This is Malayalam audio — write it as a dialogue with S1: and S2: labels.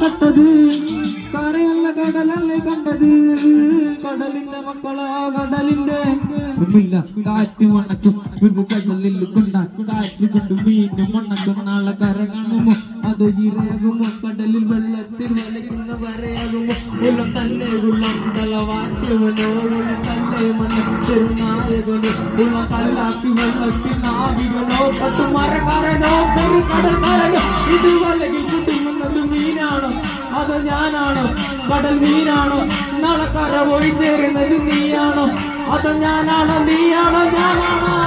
S1: കട്ടത് കരയല്ല കടലല്ലേ കണ്ടത്. കടലിന്റെ മക്കളാ കടലിന്റെ. ഒന്നുമില്ല കാറ്റ് മണക്കും ഇത് കടലിൽ കൊണ്ട. കാറ്റ് കൊണ്ട് മീനും മണക്കും. നാളെ കര കാണുമോ? അത് ഇരയാകുമോ കടലിൽ വെള്ളത്തിൽ വലിക്കുന്ന വരയാകുമോ? ഉള്ള തന്നെ ഉള്ള തലവാറ്റുവനോ ഉള്ള തന്നെ മണ്ണ് ചെറുനായകനോ ഉള്ള കല്ലാക്കി വെള്ളത്തിൽ നാവികളോ മീനാണോ അത് ഞാനാണോ? കടൽ മീനാണോ? കറ പോയി ചേരുന്നത് നീയാണോ? അത് ഞാനാണോ? നീയാണോ? ഞാനാണോ?